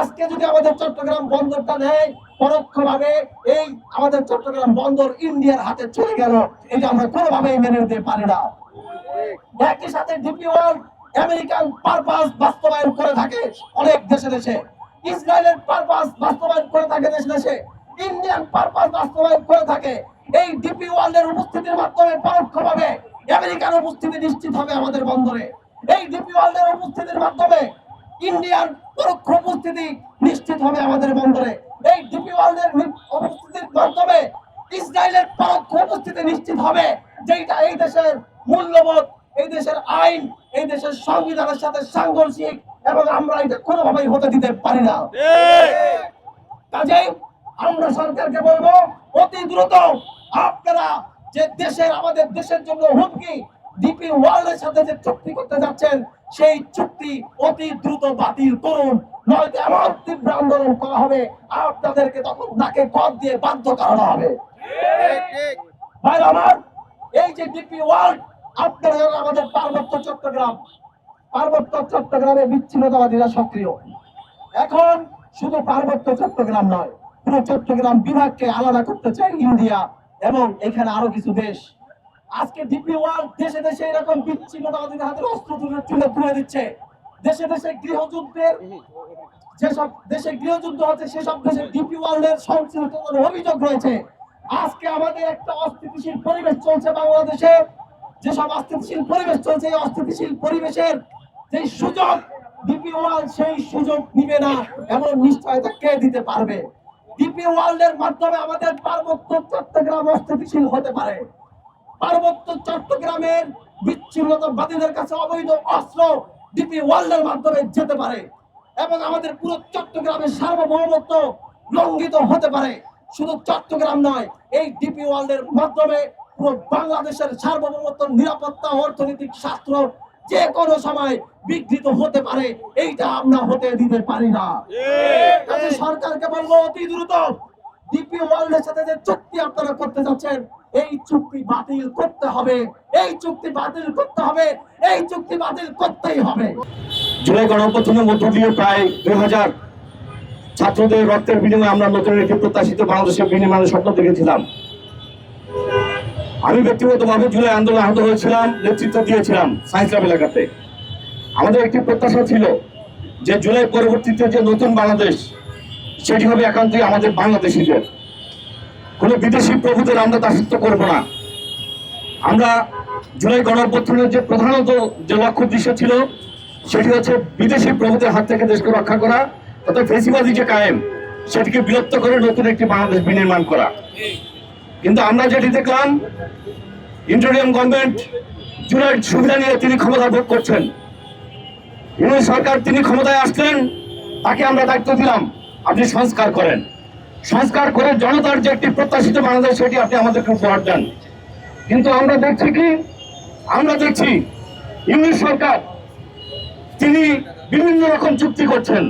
আজকে যদি আমাদের চট্টগ্রাম বন্দরটা নেয়, পরোক্ষভাবে এই আমাদের চট্টগ্রাম বন্দর ইন্ডিয়ার হাতে চলে গেল। এটা আমরা কোনোভাবেই মেনে নিতে পারি না। একই সাথে ডিপি ওয়ার্ল্ড আমেরিকান পারপাস বাস্তবায়ন করে থাকে অনেক দেশে দেশে। ইসরায়েলের পারপাস বাস্তবায়ন করে থাকে দেশে দেশে। ইন্ডিয়ান পারপাস বাস্তবায়ন করে থাকে। এই ডিপি ওয়ার্ল্ডের উপস্থিতির মাধ্যমে পরোক্ষভাবে আমেরিকার উপস্থিতি নিশ্চিত হবে আমাদের বন্দরে। এই ডিপি ওয়ার্ল্ডের উপস্থিতির মাধ্যমে ইন্ডিয়ান পরোক্ষ উপস্থিতি নিশ্চিত হবে আমাদের বন্দরে। এই ডিপি ওয়ার্ল্ডের উপস্থিতির মাধ্যমে ইসরায়েলের পরোক্ষ উপস্থিতি নিশ্চিত হবে যেটা এই দেশের মূল্যবোধ, এই দেশের আইন, এই দেশের সংবিধানের সাথে সাংঘর্ষিক, এবং আমরা এটা কোনোভাবেই হতে দিতে পারি না। কাজেই আমরা সরকারকে বলব, অতি দ্রুত আপনারা যে দেশের, আমাদের দেশের জন্য হুমকি ডিপি ওয়ার্ল্ডের সাথে যে চুক্তি করতে যাচ্ছেন, সেই চুক্তি অতি দ্রুত বাতিল করুন। এমন তীব্র আন্দোলন করা হবে আপনাদেরকে তখন পথ দিয়ে বাধ্য করানো হবে। ভাই, আমার এই যে ডিপি ওয়ার্ল্ড, আপনারা আমাদের পার্বত্য চট্টগ্রাম। পার্বত্য চট্টগ্রামে বিচ্ছিন্নতাবাদীরা সক্রিয়। এখন শুধু পার্বত্য চট্টগ্রাম নয়, পুরো চট্টগ্রাম বিভাগকে আলাদা করতে চায় ইন্ডিয়া এবং এখানে আরও কিছু দেশ। আজকে ডিপি ওয়ার্ল্ড দেশে দেশে এরকম বিচ্ছিন্নতাবাদীদের হাতে অস্ত্র তুলে তুলে দিচ্ছে। দেশে দেশে গৃহযুদ্ধের যেসব দেশে গৃহযুদ্ধ হচ্ছে সেসব দেশে ডিপি ওয়ার্ল্ডের সংশ্লিষ্টতার অভিযোগ রয়েছে। আজকে আমাদের একটা অস্থিতিশীল পরিবেশ চলছে বাংলাদেশে। যেসব অস্থিতিশীল পরিবেশ চলছে, এই অস্থিতিশীল পরিবেশের যে সুযোগ ডিপি ওয়ার্ল্ড সেই সুযোগ নিবে না, এমন নিশ্চয়তা কে দিতে পারবে? ডিপি ওয়ার্ল্ডের মাধ্যমে আমাদের পার্বত্য চট্টগ্রাম অস্থিতিশীল হতে পারে। পার্বত্য চট্টগ্রামের বিচ্ছিন্নতাবাদীদের কাছে অবৈধ অস্ত্র ডিপি ওয়ার্ল্ডের মাধ্যমে যেতে পারে এবং আমাদের পুরো চট্টগ্রামের সার্বভৌমত্ব লঙ্ঘিত হতে পারে। শুধু চট্টগ্রাম নয় এই ডিপি ওয়ার্ল্ডের মাধ্যমে পুরো বাংলাদেশের সার্বভৌমত্ব নিরাপত্তা অর্থনৈতিক শাস্ত্র যে কোনো সময় বিঘ্নিত হতে পারে এইটা আমরা হতে দিতে পারি না। সরকারকে বলব অতি দ্রুত ডিপি ওয়ার্ল্ডের সাথে যে চুক্তি আপনারা করতে যাচ্ছেন এই চুক্তি বাতিল করতে হবে, এই চুক্তি বাতিল করতে হবে, এই চুক্তি বাতিল করতেই হবে। জুলাই গণঅভ্যুত্থানের মধ্য দিয়ে প্রায় দুই হাজার ছাত্রদের রক্তের বিনিময়ে আমরা নতুন একটি প্রত্যাশিত বাংলাদেশের বিনিময়ের স্বপ্ন দেখেছিলাম। আমি ব্যক্তিগতভাবে জুলাই আন্দোলন আহত হয়েছিলাম, নেতৃত্ব দিয়েছিলাম সায়েন্স ল্যাব এলাকাতে। আমাদের একটি প্রত্যাশা ছিল যে জুলাই পরবর্তীতে যে নতুন বাংলাদেশ, সেটি হবে একান্তই আমাদের বাংলাদেশিদের। কোনো বিদেশি প্রভুদের আমরা দাসত্ব করব না। আমরা জুলাই গণঅভ্যুত্থানের যে প্রধানত যে লক্ষ্য উদ্দেশ্য ছিল, সেটি হচ্ছে বিদেশি প্রভুদের হাত থেকে দেশকে রক্ষা করা, তথা ফেসিবাদী যে কায়েম, সেটিকে বিরক্ত করে নতুন একটি বাংলাদেশ বিনির্মাণ করা। কিন্তু আমরা যেটি দেখলাম, ইন্টারিয়াম গভর্নমেন্ট জুলাই সুবিধা নিয়ে তিনি ক্ষমতা ভোগ করছেন। ইউনিট সরকার তিনি ক্ষমতায় আসলেন, তাকে আমরা দায়িত্ব দিলাম, আপনি সংস্কার করেন। সংস্কার করে জনতার যে একটি প্রত্যাশিত বাংলাদেশ, সেটি আপনি আমাদেরকে উপহার দেন। কিন্তু আমরা দেখছি কি? আমরা দেখছি ইংলিশ সরকার, তিনি বিভিন্ন রকম চুক্তি করছেন।